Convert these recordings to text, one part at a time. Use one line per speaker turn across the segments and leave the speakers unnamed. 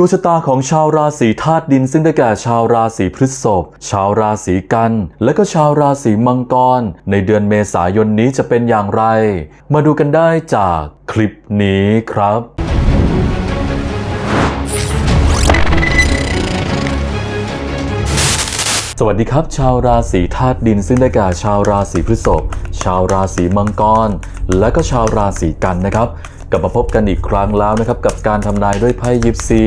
ดวงชะตาของชาวราศีธาตุดิน ซึ่งได้แก่ชาวราศีพฤษภ ชาวราศีกัน และก็ชาวราศีมังกร ในเดือนเมษายนนี้จะเป็นอย่างไร มาดูกันได้จากคลิปนี้ครับสวัสดีครับ ชาวราศีธาตุดิน ซึ่งได้แก่ชาวราศีพฤษภ ชาวราศีมังกร และก็ชาวราศีกันนะครับ กลับมาพบกันอีกครั้งแล้วนะครับกับการทำนายด้วยไพ่ยิปซี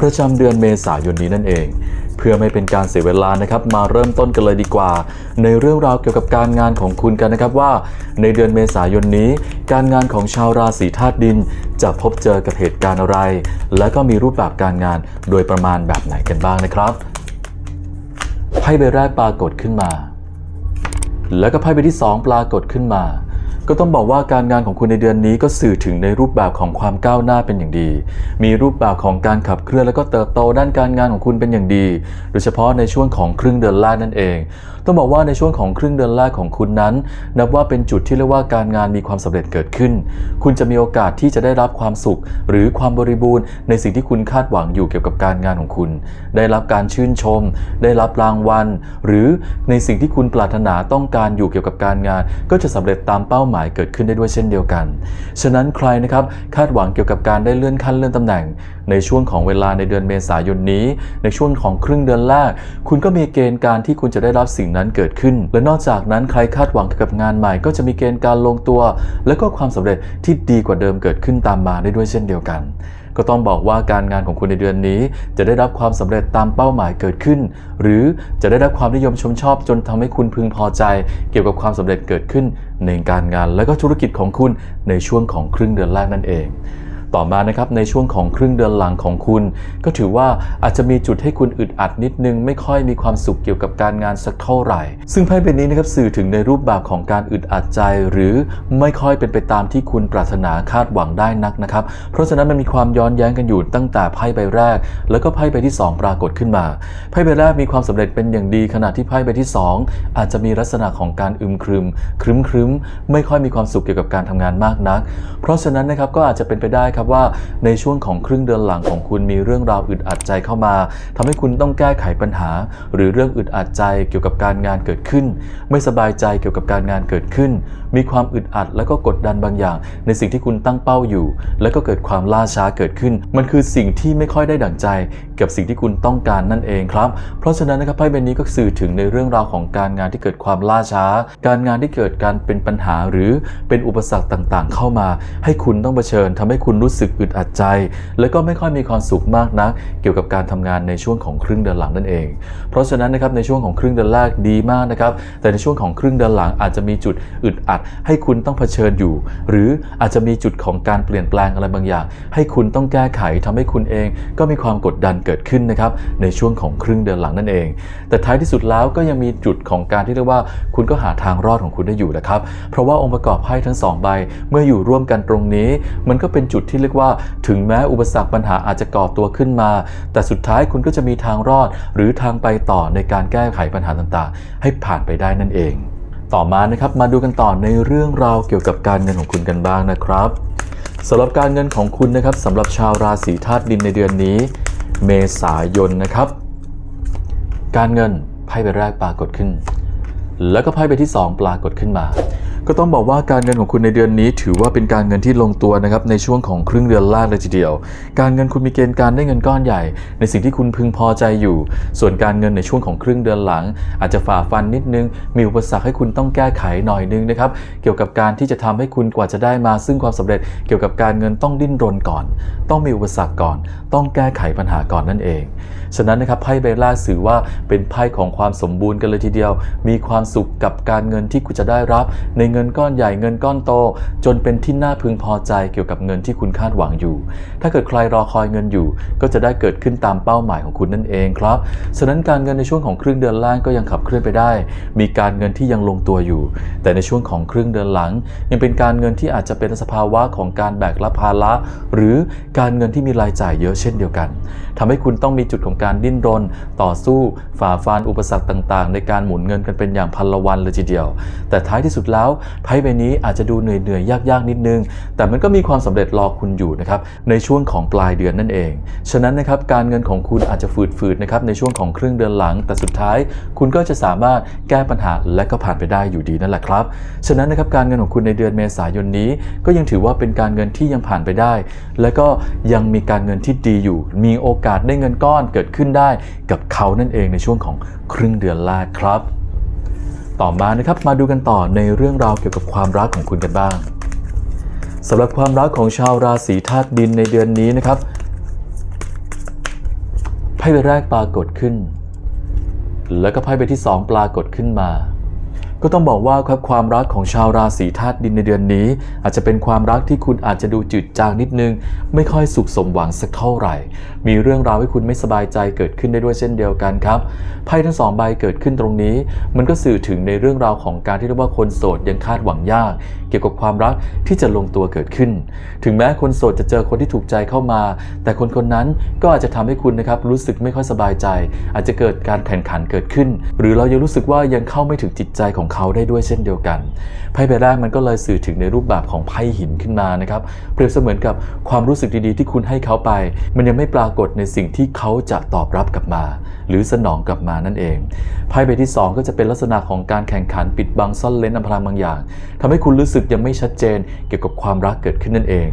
ประจำเดือนเมษายนนี้นั่นเอง เพื่อไม่เป็นการเสียเวลานะครับ มาเริ่มต้นกันเลยดีกว่า ในเรื่องราวเกี่ยวกับการงานของคุณกันนะครับว่า ในเดือนเมษายนนี้ การงานของชาวราศีธาตุดิน จะพบเจอกับเหตุการณ์อะไร และก็มีรูปแบบการงานโดยประมาณแบบไหนกันบ้างนะครับไพ่ใบแรกปรากฏขึ้นมา แล้วก็ไพ่ใบที่ 2 ปรากฏขึ้นมา ก็ต้องบอกว่าการงานของคุณในเดือนนี้ก็สื่อถึงในรูปแบบของความก้าวหน้าเป็นอย่างดี มีรูปแบบของการขับเคลื่อนและก็เติบโตด้านการงานของคุณเป็นอย่างดี โดยเฉพาะในช่วงของครึ่งเดือนแรกนั่นเอง ต้องบอกว่าในช่วงของครึ่งเดือนแรกของคุณนั้น นับว่าเป็นจุดที่เรียกว่าการงานมีความสำเร็จเกิดขึ้น คุณจะมีโอกาสที่จะได้รับความสุข หรือความบริบูรณ์ในสิ่งที่คุณคาดหวังอยู่เกี่ยวกับการงานของคุณ ได้รับการชื่นชม ได้รับรางวัล หรือในสิ่งที่คุณปรารถนาต้องการอยู่เกี่ยวกับการงาน ก็จะสำเร็จตามเป้าหมายเกิดขึ้นได้ด้วยเช่นเดียวกัน ฉะนั้นใครนะครับคาดหวังเกี่ยวกับการได้เลื่อนขั้นเลื่อนตำแหน่ง ในช่วงของเวลาในเดือนเมษายนนี้ ในช่วงของครึ่งเดือนแรก คุณก็มีเกณฑ์การที่คุณจะได้รับสิ่งนั้นเกิดขึ้น และนอกจากนั้นใครคาดหวังเกี่ยวกับงานใหม่ ก็จะมีเกณฑ์การลงตัว และก็ความสำเร็จที่ดีกว่าเดิมเกิดขึ้นตามมาได้ด้วยเช่นเดียวกัน ก็ต้องบอกว่าการงานของคุณในเดือนนี้ จะได้รับความสำเร็จตามเป้าหมายเกิดขึ้น หรือจะได้รับความนิยมชมชอบจนทำให้คุณพึงพอใจ เกี่ยวกับความสำเร็จเกิดขึ้นในการงานและก็ธุรกิจของคุณในช่วงของครึ่งเดือนแรกนั่นเอง ต่อมานะครับในช่วงของครึ่งเดือนหลังของคุณ ก็ถือว่าอาจจะมีจุดให้คุณอึดอัดนิดนึง ไม่ค่อยมีความสุขเกี่ยวกับการงานสักเท่าไหร่ ซึ่งไพ่ใบนี้นะครับสื่อถึงในรูปแบบของการอึดอัดใจ หรือไม่ค่อยเป็นไปตามที่คุณปรารถนาคาดหวังได้นักนะครับ เพราะฉะนั้นมันมีความย้อนแย้งกันอยู่ตั้งแต่ไพ่ใบแรก แล้วก็ไพ่ใบที่ 2 ปรากฏขึ้นมาไพ่ใบแรกมีความสำเร็จเป็นอย่างดี ขณะที่ไพ่ใบที่ 2 อาจจะมีลักษณะของการอึมครึมครึ้มครึ้มไม่ค่อยมีความสุขเกี่ยวกับการทำงานมากนัก เพราะฉะนั้นนะครับก็อาจจะเป็นไปได้ครับว่าในช่วงของครึ่งเดือนหลังของคุณมีเรื่องราวอึดอัดใจเข้ามาทำให้คุณต้องแก้ไขปัญหา หรือเรื่องอึดอัดใจเกี่ยวกับการงานเกิดขึ้น ไม่สบายใจเกี่ยวกับการงานเกิดขึ้น มีความอึดอัดและก็กดดันบางอย่าง ในสิ่งที่คุณตั้งเป้าอยู่ และก็เกิดความล่าช้าเกิดขึ้น มันคือสิ่งที่ไม่ค่อยได้ดั่งใจ กับสิ่งที่คุณต้องการนั่นเองครับ เพราะฉะนั้นนะครับไพ่ใบนี้ก็สื่อถึงในเรื่องราวของการงานที่เกิดความล่าช้า การงานที่เกิดการเป็นปัญหาหรือเป็นอุปสรรคต่างๆ เข้ามา ให้คุณต้องเผชิญทำให้คุณรู้สึกอึดอัดใจ และก็ไม่ค่อยมีความสุขมากนัก เกี่ยวกับการทำงานในช่วงของครึ่งเดือนหลังนั่นเอง เพราะฉะนั้นนะครับในช่วงของครึ่งเดือนแรกดีมากนะครับแต่ในช่วงของครึ่งเดือนหลังอาจจะมีจุดอึดอัด ให้คุณต้องเผชิญอยู่ หรืออาจจะมีจุดของการเปลี่ยนแปลงอะไรบางอย่าง ให้คุณต้องแก้ไขทำให้คุณเอง ก็มีความกดดันเกิดขึ้นนะครับในช่วงของครึ่งเดือนหลังนั่นเอง แต่ท้ายที่สุดแล้วก็ยังมีจุดของการที่เรียกว่า คุณก็หาทางรอดของคุณได้อยู่นะครับ เพราะว่าองค์ประกอบไพ่ทั้งสองใบเมื่ออยู่ร่วมกันตรงนี้ มันก็เป็นจุดที่เรียกว่าถึงแม้อุปสรรคปัญหาอาจจะก่อตัวขึ้นมา แต่สุดท้ายคุณก็จะมีทางรอด หรือทางไปต่อในการแก้ไขปัญหาต่างๆ ให้ผ่านไปได้นั่นเอง ต่อมานะครับมาดูกันต่อในเรื่องราวเกี่ยวกับการเงินของคุณกันบ้างนะครับสำหรับการเงินของคุณนะครับสำหรับชาวราศีธาตุดินในเดือนนี้ เมษายนนะครับ การเงินไพ่ใบแรกปรากฏขึ้น แล้วก็ไพ่ใบที่ 2 ปรากฏขึ้นมา ก็ต้องบอกว่าการเงินของคุณในเดือนนี้ ถือว่าเป็นการเงินที่ลงตัวนะครับในช่วงของครึ่งเดือนแรกเลยทีเดียว การเงินคุณมีเกณฑ์การได้เงินก้อนใหญ่ ในสิ่งที่คุณพึงพอใจอยู่ ส่วนการเงินในช่วงของครึ่งเดือนหลัง อาจจะฝ่าฟันนิดนึง มีอุปสรรคให้คุณต้องแก้ไขหน่อยนึงนะครับเกี่ยวกับการที่จะทำให้คุณกว่าจะได้มา ซึ่งความสำเร็จเกี่ยวกับการเงินต้องดิ้นรนก่อน ต้องมีอุปสรรคก่อน ต้องแก้ไขปัญหาก่อนนั่นเอง ฉะนั้นนะครับไพ่ใบแรกสื่อว่าเป็นไพ่ของความสมบูรณ์กันเลยทีเดียว มีความสุขกับการเงินที่คุณจะได้รับในเงินก้อนใหญ่เงินก้อนโต จนเป็นที่น่าพึงพอใจเกี่ยวกับเงินที่คุณคาดหวังอยู่ ถ้าเกิดใครรอคอยเงินอยู่ ก็จะได้เกิดขึ้นตามเป้าหมายของคุณนั่นเองครับฉะนั้นการเงินในช่วงของครึ่งเดือนแรกก็ยังขับเคลื่อนไปได้ มีการเงินที่ยังลงตัวอยู่ แต่ในช่วงของครึ่งเดือนหลัง ยังเป็นการเงินที่อาจจะเป็นสภาวะของการแบกรับภาระหรือการเงินที่มีรายจ่ายเยอะเช่นเดียวกันทำให้คุณต้องมีจุดของการดิ้นรน ต่อสู้ฝ่าฟันอุปสรรคต่างๆ ในการหมุนเงินกันเป็นอย่างพันละวันเลยทีเดียว แต่ท้ายที่สุดแล้วไพ่ใบนี้อาจจะดูเหนื่อยๆยากๆนิดนึง แต่มันก็มีความสำเร็จรอคุณอยู่นะครับในช่วงของปลายเดือนนั่นเอง ฉะนั้นนะครับการเงินของคุณอาจจะฝืดๆนะครับในช่วงของครึ่งเดือนหลัง แต่สุดท้าย คุณก็จะสามารถแก้ปัญหาและก็ผ่านไปได้อยู่ดีนั่นแหละครับ ฉะนั้นนะครับการเงินของคุณในเดือนเมษายนนี้ ก็ยังถือว่าเป็นการเงินที่ยังผ่านไปได้ และก็ยังมีการเงินที่ดีอยู่ มีโอกาสได้เงินก้อนเกิดขึ้นได้กับเขานั่นเองในช่วงของครึ่งเดือนแรกครับ ต่อมานะครับมาดูกันต่อในเรื่องราวเกี่ยวกับความรักของคุณกันบ้างสำหรับความรักของชาวราศีธาตุดินในเดือนนี้นะครับไพ่ใบแรกปรากฏขึ้น แล้วก็ไพ่ใบที่ 2 ปรากฏขึ้นมา ก็ต้องบอกว่าครับความรักของชาวราศีธาตุดินในเดือนนี้ อาจจะเป็นความรักที่คุณอาจจะดูจืดจางนิดนึง ไม่ค่อยสุขสมหวังสักเท่าไหร่ มีเรื่องราวให้คุณไม่สบายใจเกิดขึ้นได้ด้วยเช่นเดียวกันครับไพ่ทั้งสองใบเกิดขึ้นตรงนี้ มันก็สื่อถึงในเรื่องราวของการที่เรียกว่าคนโสดยังคาดหวังยาก เกี่ยวกับความรักที่จะลงตัวเกิดขึ้น ถึงแม้คนโสดจะเจอคนที่ถูกใจเข้ามา แต่คนคนนั้นก็อาจจะทำให้คุณนะครับรู้สึกไม่ค่อยสบายใจ อาจจะเกิดการแข่งขันเกิดขึ้น หรือเรายังรู้สึกว่ายังเข้าไม่ถึงจิตใจของเขาได้ด้วยเช่นเดียวกัน ไพ่ใบแรกมันก็เลยสื่อถึงในรูปแบบของไพ่หินขึ้นมานะครับเปรียบเสมือนกับความรู้สึกดีๆ ที่คุณให้เขาไป มันยังไม่ปรากฏในสิ่งที่เขาจะตอบรับกลับมา หรือสนองกลับมานั่นเองไพ่ใบที่ 2 ก็จะเป็นลักษณะของการแข่งขันปิดบังซ่อนเล้นอำพรางบางอย่างทำให้คุณรู้สึกยังไม่ชัดเจนเกี่ยวกับความรักเกิดขึ้นนั่นเอง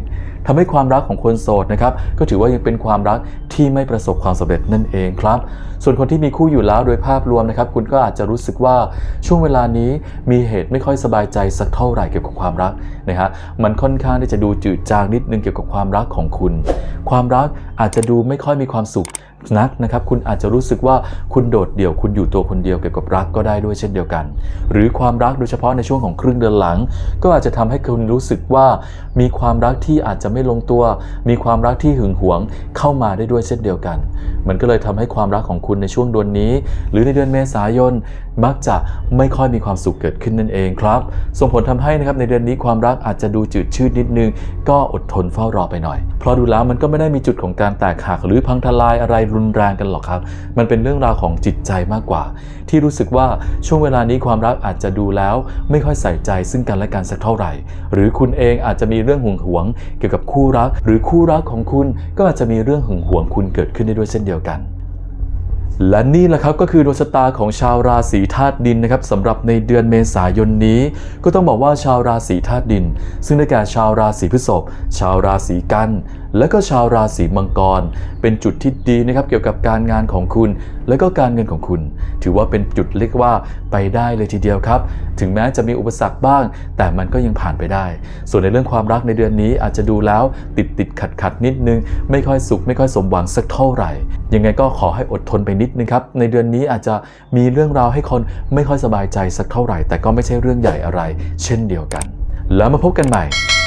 ทำให้ความรักของคนโสดนะครับก็ถือว่ายังเป็นความรักที่ไม่ประสบความสำเร็จนั่นเองครับ ส่วนคนที่มีคู่อยู่แล้วโดยภาพรวมนะครับ คุณก็อาจจะรู้สึกว่าช่วงเวลานี้มีเหตุไม่ค่อยสบายใจสักเท่าไหร่เกี่ยวกับความรักนะฮะมันค่อนข้างที่จะดูจืดจางนิดนึงเกี่ยวกับความรักของคุณ ความรักอาจจะดูไม่ค่อยมีความสุขนักนะครับคุณอาจจะรู้สึกว่าคุณโดดเดี่ยวคุณอยู่ตัวคนเดียวเกี่ยวกับรักก็ได้ด้วยเช่นเดียวกัน หรือความรักโดยเฉพาะในช่วงของครึ่งเดือนหลัง ก็อาจจะทำให้คุณรู้สึกว่ามีความรักที่อาจจะไม่ลงตัว มีความรักที่หึงหวงเข้ามาได้ด้วยเช่นเดียวกัน มันก็เลยทำให้ความรักของคุณในช่วงเดือนนี้ หรือในเดือนเมษายนมักจะไม่ค่อยมีความสุขเกิดขึ้นนั่นเองครับส่งผลทำให้นะครับในเดือนนี้ความรักอาจจะดูจืดชืดนิดนึง ก็อดทนเฝ้ารอไปหน่อย เพราะดูแล้วมันก็ไม่ได้มีจุดของการแตกหักหรือพังทลายอะไรรุนแรงกันหรอกครับ มันเป็นเรื่องราวของจิตใจมากกว่า ที่รู้สึกว่าช่วงเวลานี้ความรักอาจจะดูแล้ว ไม่ค่อยใส่ใจซึ่งกันและกันสักเท่าไหร่ หรือคุณเองอาจจะมีเรื่องหึงหวงเกี่ยวกับคู่รัก หรือคู่รักของคุณก็อาจจะมีเรื่องหึงหวงคุณเกิดขึ้นได้ด้วยเช่นเดียวกันและนี่แหละครับก็คือดวงชะตาของชาวราศีธาตุดินนะครับสำหรับในเดือนเมษายนนี้ ก็ต้องบอกว่าชาวราศีธาตุดิน ซึ่งได้แก่ชาวราศีพฤษภชาวราศีกันและก็ชาวราศีมังกร เป็นจุดที่ดีนะครับเกี่ยวกับการงานของคุณ และก็การเงินของคุณ ถือว่าเป็นจุดเรียกว่าไปได้เลยทีเดียวครับ ถึงแม้จะมีอุปสรรคบ้าง แต่มันก็ยังผ่านไปได้ ส่วนในเรื่องความรักในเดือนนี้อาจจะดูแล้วติดติดขัดขัดนิดนึง ไม่ค่อยสุขไม่ค่อยสมหวังสักเท่าไหร่ ยังไงก็ขอให้อดทนไปนิดนึงครับ ในเดือนนี้อาจจะมีเรื่องราวให้คนไม่ค่อยสบายใจสักเท่าไหร่ แต่ก็ไม่ใช่เรื่องใหญ่อะไร เช่นเดียวกัน แล้วมาพบกันใหม่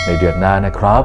ในเดือนหน้านะครับ